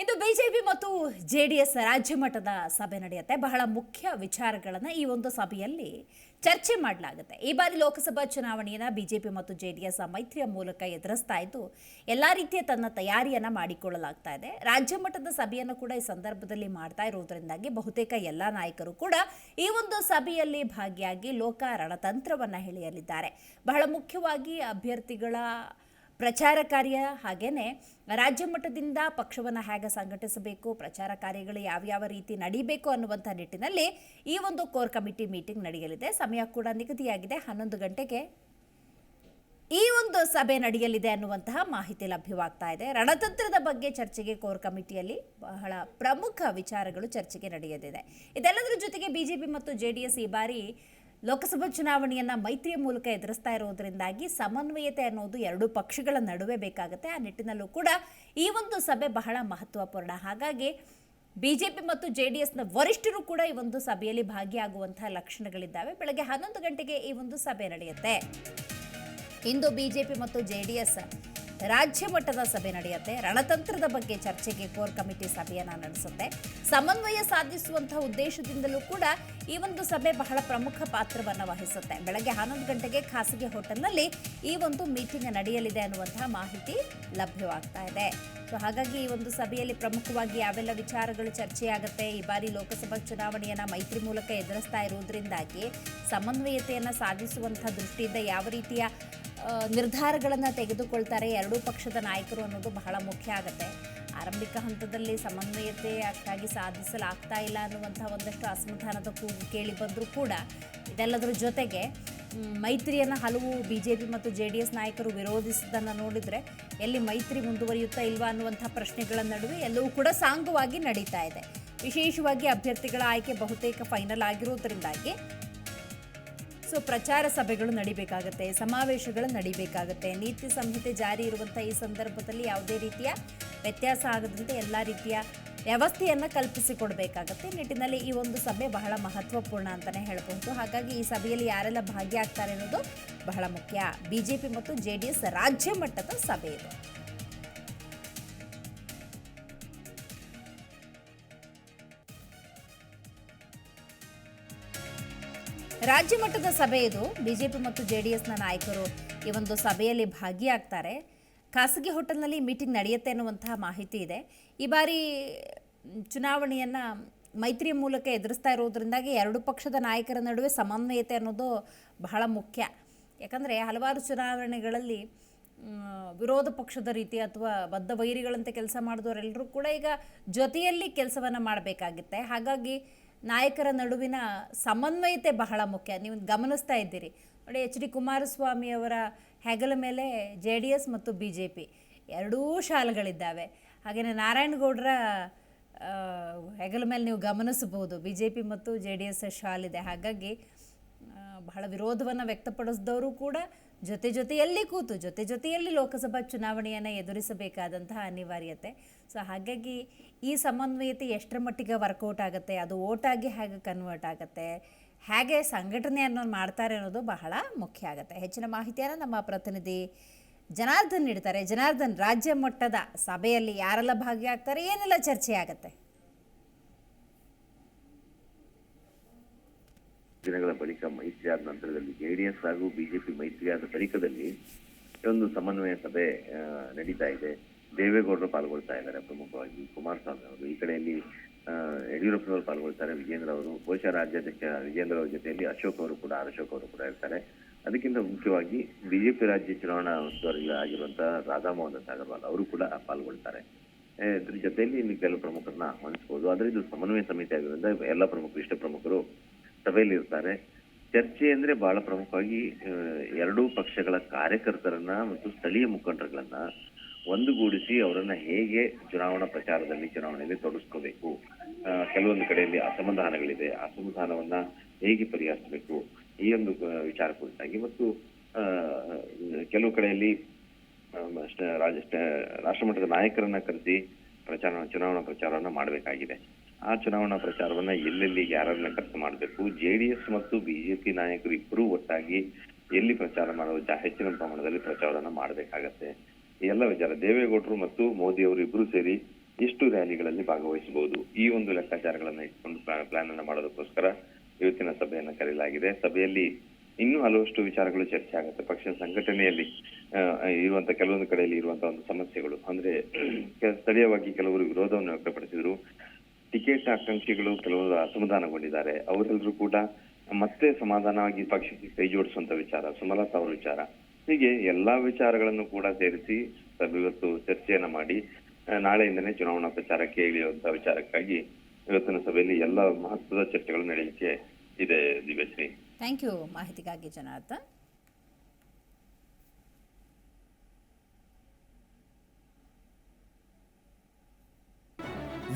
ಇಂದು BJP ಮತ್ತು JDS ರಾಜ್ಯ ಮಟ್ಟದ ಸಭೆ ನಡೆಯುತ್ತೆ. ಬಹಳ ಮುಖ್ಯ ವಿಚಾರಗಳನ್ನು ಈ ಒಂದು ಸಭೆಯಲ್ಲಿ ಚರ್ಚೆ ಮಾಡಲಾಗುತ್ತೆ. ಈ ಬಾರಿ ಲೋಕಸಭಾ ಚುನಾವಣೆಯನ್ನು ಬಿಜೆಪಿ ಮತ್ತು ಜೆಡಿಎಸ್ ಮೈತ್ರಿಯ ಮೂಲಕ ಎದುರಿಸ್ತಾ ಇದ್ದು, ಎಲ್ಲ ರೀತಿಯ ತನ್ನ ತಯಾರಿಯನ್ನು ಮಾಡಿಕೊಳ್ಳಲಾಗ್ತಾ ಇದೆ. ರಾಜ್ಯ ಮಟ್ಟದ ಸಭೆಯನ್ನು ಕೂಡ ಈ ಸಂದರ್ಭದಲ್ಲಿ ಮಾಡ್ತಾ ಇರುವುದರಿಂದಾಗಿ ಬಹುತೇಕ ಎಲ್ಲ ನಾಯಕರು ಕೂಡ ಈ ಒಂದು ಸಭೆಯಲ್ಲಿ ಭಾಗಿಯಾಗಿ ಲೋಕ ರಣತಂತ್ರವನ್ನು ಹೇಳಿಯಲಿದ್ದಾರೆ ಬಹಳ ಮುಖ್ಯವಾಗಿ ಅಭ್ಯರ್ಥಿಗಳ ಪ್ರಚಾರ ಕಾರ್ಯ ಹಾಗೇನೆ ರಾಜ್ಯ ಮಟ್ಟದಿಂದ ಪಕ್ಷವನ್ನು ಹೇಗೆ ಸಂಘಟಿಸಬೇಕು, ಪ್ರಚಾರ ಕಾರ್ಯಗಳು ಯಾವ್ಯಾವ ರೀತಿ ನಡೀಬೇಕು ಅನ್ನುವಂಥ ನಿಟ್ಟಿನಲ್ಲಿ ಈ ಒಂದು ಕೋರ್ ಕಮಿಟಿ ಮೀಟಿಂಗ್ ನಡೆಯಲಿದೆ. ಸಮಯ ಕೂಡ ನಿಗದಿಯಾಗಿದೆ. ಹನ್ನೊಂದು ಗಂಟೆಗೆ ಈ ಒಂದು ಸಭೆ ನಡೆಯಲಿದೆ ಅನ್ನುವಂತಹ ಮಾಹಿತಿ ಲಭ್ಯವಾಗ್ತಾ ಇದೆ. ರಣತಂತ್ರದ ಬಗ್ಗೆ ಚರ್ಚೆಗೆ ಕೋರ್ ಕಮಿಟಿಯಲ್ಲಿ ಬಹಳ ಪ್ರಮುಖ ವಿಚಾರಗಳು ಚರ್ಚೆಗೆ ನಡೆಯಲಿದೆ. ಇದೆಲ್ಲದರ ಜೊತೆಗೆ ಬಿಜೆಪಿ ಮತ್ತು ಜೆಡಿಎಸ್ ಈ ಬಾರಿ ಲೋಕಸಭಾ ಚುನಾವಣೆಯನ್ನ ಮೈತ್ರಿಯ ಮೂಲಕ ಎದುರಿಸ್ತಾ ಇರೋದ್ರಿಂದಾಗಿ ಸಮನ್ವಯತೆ ಅನ್ನೋದು ಎರಡು ಪಕ್ಷಗಳ ನಡುವೆ ಬೇಕಾಗುತ್ತೆ. ಆ ನಿಟ್ಟಿನಲ್ಲೂ ಕೂಡ ಈ ಒಂದು ಸಭೆ ಬಹಳ ಮಹತ್ವಪೂರ್ಣ. ಹಾಗಾಗಿ ಬಿಜೆಪಿ ಮತ್ತು ಜೆ ಡಿ ಎಸ್ನ ವರಿಷ್ಠರು ಕೂಡ ಈ ಒಂದು ಸಭೆಯಲ್ಲಿ ಭಾಗಿಯಾಗುವಂತಹ ಲಕ್ಷಣಗಳಿದ್ದಾವೆ. ಬೆಳಗ್ಗೆ ಹನ್ನೊಂದು ಗಂಟೆಗೆ ಈ ಒಂದು ಸಭೆ ನಡೆಯುತ್ತೆ. ಇಂದು ಬಿಜೆಪಿ ಮತ್ತು ಜೆಡಿಎಸ್ ರಾಜ್ಯ ಮಟ್ಟದ ಸಭೆ ನಡೆಯುತ್ತೆ. ರಣತಂತ್ರದ ಬಗ್ಗೆ ಚರ್ಚೆಗೆ ಕೋರ್ ಕಮಿಟಿ ಸಭೆಯನ್ನ ನಡೆಸುತ್ತೆ. ಸಮನ್ವಯ ಸಾಧಿಸುವಂತಹ ಉದ್ದೇಶದಿಂದಲೂ ಕೂಡ ಈ ಒಂದು ಸಭೆ ಬಹಳ ಪ್ರಮುಖ ಪಾತ್ರವನ್ನು ವಹಿಸುತ್ತೆ. ಬೆಳಗ್ಗೆ ಹನ್ನೊಂದು ಗಂಟೆಗೆ ಖಾಸಗಿ ಹೋಟೆಲ್ನಲ್ಲಿ ಈ ಒಂದು ಮೀಟಿಂಗ್ ನಡೆಯಲಿದೆ ಅನ್ನುವಂತಹ ಮಾಹಿತಿ ಲಭ್ಯವಾಗ್ತಾ ಇದೆ. ಸೊ ಹಾಗಾಗಿ ಈ ಒಂದು ಸಭೆಯಲ್ಲಿ ಪ್ರಮುಖವಾಗಿ ಯಾವೆಲ್ಲ ವಿಚಾರಗಳು ಚರ್ಚೆಯಾಗುತ್ತೆ, ಈ ಬಾರಿ ಲೋಕಸಭಾ ಚುನಾವಣೆಯನ್ನ ಮೈತ್ರಿ ಮೂಲಕ ಎದುರಿಸ್ತಾ ಇರುವುದರಿಂದಾಗಿ ಸಮನ್ವಯತೆಯನ್ನು ಸಾಧಿಸುವಂತಹ ದೃಷ್ಟಿಯಿಂದ ಯಾವ ರೀತಿಯ ನಿರ್ಧಾರಗಳನ್ನು ತೆಗೆದುಕೊಳ್ತಾರೆ ಎರಡೂ ಪಕ್ಷದ ನಾಯಕರು ಅನ್ನೋದು ಬಹಳ ಮುಖ್ಯ ಆಗುತ್ತೆ. ಆರಂಭಿಕ ಹಂತದಲ್ಲಿ ಸಮನ್ವಯತೆ ಅಷ್ಟಾಗಿ ಸಾಧಿಸಲಾಗ್ತಾ ಇಲ್ಲ ಅನ್ನುವಂಥ ಒಂದಷ್ಟು ಅಸಮಾಧಾನದ ಕೂಗು ಕೇಳಿ ಬಂದರೂ ಕೂಡ ಇದೆಲ್ಲದರ ಜೊತೆಗೆ ಮೈತ್ರಿಯನ್ನು ಹಲವು ಬಿ ಜೆ ಪಿ ಮತ್ತು ಜೆ ಡಿ ಎಸ್ ನಾಯಕರು ವಿರೋಧಿಸಿದ್ದನ್ನು ನೋಡಿದರೆ ಎಲ್ಲಿ ಮೈತ್ರಿ ಮುಂದುವರಿಯುತ್ತಾ ಇಲ್ವಾ ಅನ್ನುವಂಥ ಪ್ರಶ್ನೆಗಳ ನಡುವೆ ಎಲ್ಲವೂ ಕೂಡ ಸಾಂಗವಾಗಿ ನಡೀತಾ ಇದೆ. ವಿಶೇಷವಾಗಿ ಅಭ್ಯರ್ಥಿಗಳ ಆಯ್ಕೆ ಬಹುತೇಕ ಫೈನಲ್ ಆಗಿರುವುದರಿಂದಾಗಿ ಸೊ ಪ್ರಚಾರ ಸಭೆಗಳು ನಡಿಬೇಕಾಗತ್ತೆ, ಸಮಾವೇಶಗಳು ನಡಿಬೇಕಾಗತ್ತೆ. ನೀತಿ ಸಂಹಿತೆ ಜಾರಿ ಇರುವಂಥ ಈ ಸಂದರ್ಭದಲ್ಲಿ ಯಾವುದೇ ರೀತಿಯ ವ್ಯತ್ಯಾಸ ಆಗದಂತೆ ಎಲ್ಲ ರೀತಿಯ ವ್ಯವಸ್ಥೆಯನ್ನು ಕಲ್ಪಿಸಿಕೊಡ್ಬೇಕಾಗತ್ತೆ. ನಿಟ್ಟಿನಲ್ಲಿ ಈ ಒಂದು ಸಭೆ ಬಹಳ ಮಹತ್ವಪೂರ್ಣ ಅಂತಲೇ ಹೇಳಬಹುದು. ಹಾಗಾಗಿ ಈ ಸಭೆಯಲ್ಲಿ ಯಾರೆಲ್ಲ ಭಾಗಿಯಾಗ್ತಾರೆ ಅನ್ನೋದು ಬಹಳ ಮುಖ್ಯ. ಬಿಜೆಪಿ ಮತ್ತು ಜೆ ರಾಜ್ಯ ಮಟ್ಟದ ಸಭೆ ಇದು. ರಾಜ್ಯ ಮಟ್ಟದ ಸಭೆ ಇದು. ಬಿಜೆಪಿ ಮತ್ತು ಜೆ ಡಿ ಎಸ್ನ ನಾಯಕರು ಈ ಒಂದು ಸಭೆಯಲ್ಲಿ ಭಾಗಿಯಾಗ್ತಾರೆ. ಖಾಸಗಿ ಹೋಟೆಲ್ನಲ್ಲಿ ಮೀಟಿಂಗ್ ನಡೆಯುತ್ತೆ ಅನ್ನುವಂತಹ ಮಾಹಿತಿ ಇದೆ. ಈ ಬಾರಿ ಚುನಾವಣೆಯನ್ನು ಮೈತ್ರಿಯ ಮೂಲಕ ಎದುರಿಸ್ತಾ ಇರೋದ್ರಿಂದಾಗಿ ಎರಡು ಪಕ್ಷದ ನಾಯಕರ ನಡುವೆ ಸಮನ್ವಯತೆ ಅನ್ನೋದು ಬಹಳ ಮುಖ್ಯ. ಯಾಕಂದರೆ ಹಲವಾರು ಚುನಾವಣೆಗಳಲ್ಲಿ ವಿರೋಧ ಪಕ್ಷದ ರೀತಿ ಅಥವಾ ಬದ್ಧ ವೈರಿಗಳಂತೆ ಕೆಲಸ ಮಾಡಿದವರೆಲ್ಲರೂ ಕೂಡ ಈಗ ಜೊತೆಯಲ್ಲಿ ಕೆಲಸವನ್ನು ಮಾಡಬೇಕಾಗುತ್ತೆ. ಹಾಗಾಗಿ ನಾಯಕರ ನಡುವಿನ ಸಮನ್ವಯತೆ ಬಹಳ ಮುಖ್ಯ. ನೀವು ಗಮನಿಸ್ತಾ ಇದ್ದೀರಿ. ನೋಡಿ, ಎಚ್ ಡಿ ಕುಮಾರಸ್ವಾಮಿ ಅವರ ಹೆಗಲ ಮೇಲೆ ಜೆ ಡಿ ಎಸ್ ಮತ್ತು ಬಿ ಜೆ ಪಿ ಎರಡೂ ಶಾಲೆಗಳಿದ್ದಾವೆ. ಹಾಗೆಯೇ ನಾರಾಯಣಗೌಡರ ಹೆಗಲ ಮೇಲೆ ನೀವು ಗಮನಿಸಬಹುದು. ಬಿ ಜೆ ಪಿ ಮತ್ತು ಜೆ ಡಿ ಎಸ್ ಶಾಲಿದೆ. ಹಾಗಾಗಿ ಬಹಳ ವಿರೋಧವನ್ನು ವ್ಯಕ್ತಪಡಿಸಿದವರು ಕೂಡ ಜೊತೆ ಜೊತೆಯಲ್ಲಿ ಕೂತು, ಜೊತೆ ಜೊತೆಯಲ್ಲಿ ಲೋಕಸಭಾ ಚುನಾವಣೆಯನ್ನು ಎದುರಿಸಬೇಕಾದಂತಹ ಅನಿವಾರ್ಯತೆ. ಸೊ ಹಾಗಾಗಿ ಈ ಸಮನ್ವಯತೆ ಎಷ್ಟರ ಮಟ್ಟಿಗೆ ವರ್ಕೌಟ್ ಆಗುತ್ತೆ, ಅದು ಓಟಾಗಿ ಹೇಗೆ ಕನ್ವರ್ಟ್ ಆಗುತ್ತೆ, ಹೇಗೆ ಸಂಘಟನೆ ಅನ್ನೋದು ಮಾಡ್ತಾರೆ ಅನ್ನೋದು ಬಹಳ ಮುಖ್ಯ ಆಗುತ್ತೆ. ಹೆಚ್ಚಿನ ಮಾಹಿತಿಯನ್ನು ನಮ್ಮ ಪ್ರತಿನಿಧಿ ಜನಾರ್ದನ್ ನೀಡ್ತಾರೆ. ಜನಾರ್ದನ್, ರಾಜ್ಯ ಮಟ್ಟದ ಸಭೆಯಲ್ಲಿ ಯಾರೆಲ್ಲ ಭಾಗಿಯಾಗ್ತಾರೆ, ಏನೆಲ್ಲ ಚರ್ಚೆ ಆಗುತ್ತೆ ದಿನಗಳ ಬಳಿಕ ಮೈತ್ರಿ ಆದ ನಂತರದಲ್ಲಿ ಜೆಡಿಎಸ್ ಹಾಗೂ ಬಿಜೆಪಿ ಮೈತ್ರಿ ಆದ ಬಳಿಕದಲ್ಲಿ ಒಂದು ಸಮನ್ವಯ ಸಭೆ ನಡೀತಾ ಇದೆ. ದೇವೇಗೌಡರು ಪಾಲ್ಗೊಳ್ತಾ ಇದ್ದಾರೆ, ಪ್ರಮುಖವಾಗಿ ಕುಮಾರಸ್ವಾಮಿ ಅವರು. ಈ ಕಡೆಯಲ್ಲಿ ಯಡಿಯೂರಪ್ಪನವರು ಪಾಲ್ಗೊಳ್ತಾರೆ, ವಿಜೇಂದ್ರ ಅವರು. ಬಹುಶಃ ರಾಜ್ಯಾಧ್ಯಕ್ಷ ವಿಜೇಂದ್ರ ಅವರ ಜೊತೆಯಲ್ಲಿ ಅಶೋಕ್ ಅವರು ಕೂಡ, ಅಶೋಕ್ ಅವರು ಕೂಡ ಇರ್ತಾರೆ. ಅದಕ್ಕಿಂತ ಮುಖ್ಯವಾಗಿ ಬಿಜೆಪಿ ರಾಜ್ಯ ಚುನಾವಣಾ ಉಸ್ತುವಾರಿ ಆಗಿರುವಂತಹ ರಾಧಾಮೋಹನ್ ಅಗರ್ವಾಲ್ ಅವರು ಕೂಡ ಪಾಲ್ಗೊಳ್ತಾರೆ. ಇದ್ರ ಜೊತೆಯಲ್ಲಿ ಇಲ್ಲಿ ಕೆಲವು ಪ್ರಮುಖರನ್ನ ಆಹ್ವಾನಿಸಬಹುದು ಆದ್ರೆ ಇದು ಸಮನ್ವಯ ಸಮಿತಿ ಆಗಿರೋದ್ರಿಂದ ಎಲ್ಲ ಪ್ರಮುಖರು ಇಷ್ಟ ಪ್ರಮುಖರು ಸಭೆಯಲ್ಲಿ ಇರ್ತಾರೆ. ಚರ್ಚೆ ಅಂದ್ರೆ ಬಹಳ ಪ್ರಮುಖವಾಗಿ ಎರಡೂ ಪಕ್ಷಗಳ ಕಾರ್ಯಕರ್ತರನ್ನ ಮತ್ತು ಸ್ಥಳೀಯ ಮುಖಂಡರುಗಳನ್ನ ಒಂದುಗೂಡಿಸಿ ಅವರನ್ನ ಹೇಗೆ ಚುನಾವಣಾ ಪ್ರಚಾರದಲ್ಲಿ ಚುನಾವಣೆಯಲ್ಲಿ ತೊಡಗಿಸ್ಕೋಬೇಕು. ಕೆಲವೊಂದು ಕಡೆಯಲ್ಲಿ ಅಸಮಾಧಾನಗಳಿದೆ. ಅಸಮಾಧಾನವನ್ನ ಹೇಗೆ ಪರಿಹರಿಸಬೇಕು? ಈ ಒಂದು ವಿಚಾರ ಕುರಿತಾಗಿ ಮತ್ತು ಕೆಲವು ಕಡೆಯಲ್ಲಿ ರಾಷ್ಟ್ರಮಟ್ಟದ ನಾಯಕರನ್ನ ಕರೆಸಿ ಪ್ರಚಾರ, ಚುನಾವಣಾ ಪ್ರಚಾರವನ್ನ ಮಾಡಬೇಕಾಗಿದೆ. ಆ ಚುನಾವಣಾ ಪ್ರಚಾರವನ್ನ ಎಲ್ಲೆಲ್ಲಿ ಯಾರನ್ನ ಖರ್ಚು ಮಾಡಬೇಕು? ಜೆಡಿಎಸ್ ಮತ್ತು ಬಿಜೆಪಿ ನಾಯಕರು ಇಬ್ಬರೂ ಒಟ್ಟಾಗಿ ಎಲ್ಲಿ ಪ್ರಚಾರ ಮಾಡುವ ಜಾ- ಹೆಚ್ಚಿನ ಪ್ರಮಾಣದಲ್ಲಿ ಪ್ರಚಾರವನ್ನ ಮಾಡಬೇಕಾಗತ್ತೆ. ಎಲ್ಲ ವಿಚಾರ ದೇವೇಗೌಡರು ಮತ್ತು ಮೋದಿ ಅವರು ಇಬ್ರು ಸೇರಿ ಎಷ್ಟು ರ್ಯಾಲಿಗಳಲ್ಲಿ ಭಾಗವಹಿಸಬಹುದು? ಈ ಒಂದು ಲೆಕ್ಕಾಚಾರಗಳನ್ನ ಇಟ್ಕೊಂಡು ಪ್ಲಾನ್ ಅನ್ನ ಮಾಡೋದಕ್ಕೋಸ್ಕರ ಇವತ್ತಿನ ಸಭೆಯನ್ನ ಕರೆಯಲಾಗಿದೆ. ಸಭೆಯಲ್ಲಿ ಇನ್ನೂ ಹಲವಷ್ಟು ವಿಚಾರಗಳು ಚರ್ಚೆ ಆಗುತ್ತೆ. ಪಕ್ಷದ ಸಂಘಟನೆಯಲ್ಲಿ ಇರುವಂತ ಕೆಲವೊಂದು ಕಡೆಯಲ್ಲಿ ಇರುವಂತಹ ಒಂದು ಸಮಸ್ಯೆಗಳು. ಅಂದ್ರೆ, ಸ್ಥಳೀಯವಾಗಿ ಕೆಲವರು ವಿರೋಧವನ್ನು ವ್ಯಕ್ತಪಡಿಸಿದ್ರು. ಟಿಕೆಟ್ ಆಕಾಂಕ್ಷಿಗಳು ಕೆಲವು ಅಸಮಾಧಾನಗೊಂಡಿದ್ದಾರೆ. ಅವರೆಲ್ಲರೂ ಕೂಡ ಮತ್ತೆ ಸಮಾಧಾನವಾಗಿ ಪಕ್ಷಕ್ಕೆ ಕೈ ಜೋಡಿಸುವಂತ ವಿಚಾರ, ಸುಮಲತಾ ಅವರ ವಿಚಾರ, ಹೀಗೆ ಎಲ್ಲಾ ವಿಚಾರಗಳನ್ನು ಕೂಡ ಸೇರಿಸಿ ಇವತ್ತು ಚರ್ಚೆಯನ್ನ ಮಾಡಿ ನಾಳೆಯಿಂದನೇ ಚುನಾವಣಾ ಪ್ರಚಾರಕ್ಕೆ ಇಳಿಯುವಂತ ವಿಚಾರಕ್ಕಾಗಿ ಇವತ್ತಿನ ಸಭೆಯಲ್ಲಿ ಎಲ್ಲ ಮಹತ್ವದ ಚರ್ಚೆಗಳು ನಡೆಯಲಿಕ್ಕೆ ಇದೆ ದಿವ್ಯಶ್ರೀ. ಥ್ಯಾಂಕ್ ಯು ಮಾಹಿತಿಗಾಗಿ ಜನಾರ್ದನ್.